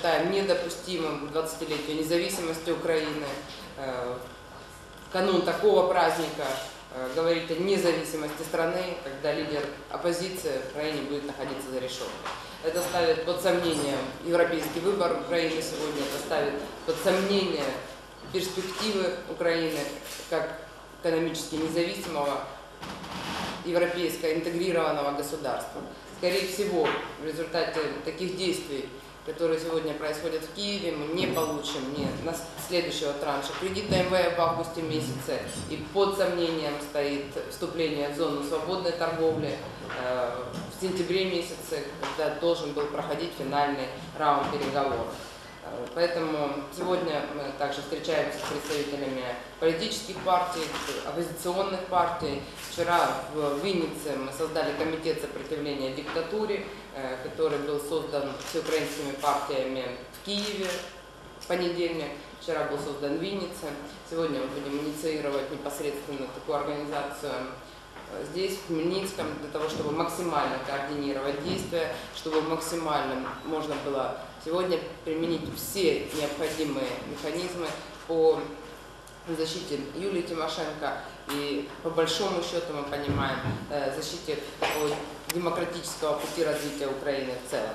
считаем недопустимым к 20-летию независимости Украины. Э, канун такого праздника э, говорить о независимости страны, когда лидер оппозиции в Украине будет находиться за решеткой. Это ставит под сомнение европейский выбор Украины сегодня, это ставит под сомнение перспективы Украины как экономически независимого европейского интегрированного государства. Скорее всего, в результате таких действий, которые сегодня происходят в Киеве, мы не получим ни на следующего транша кредита МВФ в августе месяце, и под сомнением стоит вступление в зону свободной торговли э, в сентябре месяце, когда должен был проходить финальный раунд переговоров. Поэтому сегодня мы также встречаемся с представителями политических партий, оппозиционных партий. Вчера в Виннице мы создали комитет сопротивления диктатуре, э, который был создан всеукраинскими партиями в Киеве в понедельник. Вчера был создан в Виннице. Сегодня мы будем инициировать непосредственно такую организацию здесь, в Хмельницком, для того, чтобы максимально координировать действия, чтобы максимально можно было сегодня применить все необходимые механизмы по защите Юлии Тимошенко и по большому счету мы понимаем э, защите демократического пути развития Украины в целом.